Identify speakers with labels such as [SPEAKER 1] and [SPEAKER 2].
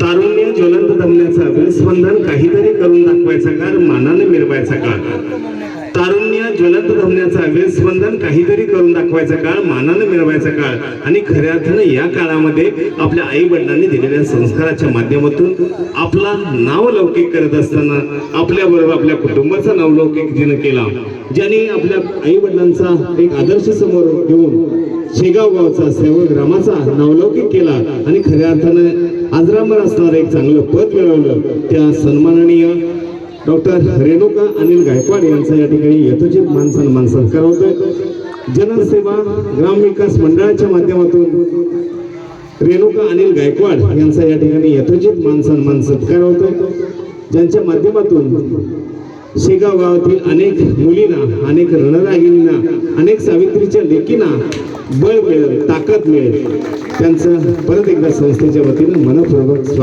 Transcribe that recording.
[SPEAKER 1] तारुण्य ज्वलंत दमण्याचा विस्पंदन काहीतरी करून दाखवायचा काळ मानाने मिरवायचा काळ. तारुण्य ज्वलंत धमण्याचा विस्पंदन काहीतरी करून दाखवायचा काळ मानाने मिळवायचा काळ. आणि खऱ्या अर्थानं या काळामध्ये आपल्या आई वडिलांनी दिलेल्या संस्काराच्या माध्यमातून आपला नाव लौकिक करत असताना आपल्या बरोबर आपल्या कुटुंबाचा नाव लौकिक जिनं केला ज्यांनी आपल्या आई वडिलांचा एक आदर्श समोर घेऊन शेगाव गावचा सेवक ग्रामाचा नावलौकिक केला. आणि खऱ्या अर्थानं आजरामर असणारं एक चांगलं पद मिळवलं. त्या सन्माननीय डॉक्टर रेणुका अनिल गायकवाड यांचा या ठिकाणी यथोचित मान सन्मान सत्कार होतोय. जनसेवा ग्रामविकास मंडळाच्या माध्यमातून रेणुका अनिल गायकवाड यांचा या ठिकाणी यथोचित मान सन्मान सत्कार होतोय. ज्यांच्या माध्यमातून शेगाव गावातील अनेक मुलींना अनेक रणरागिणींना अनेक सावित्रीच्या लेकींना बळ मिळेल ताकद मिळेल. त्यांचं परत एकदा संस्थेच्या वतीनं मनपूर्वक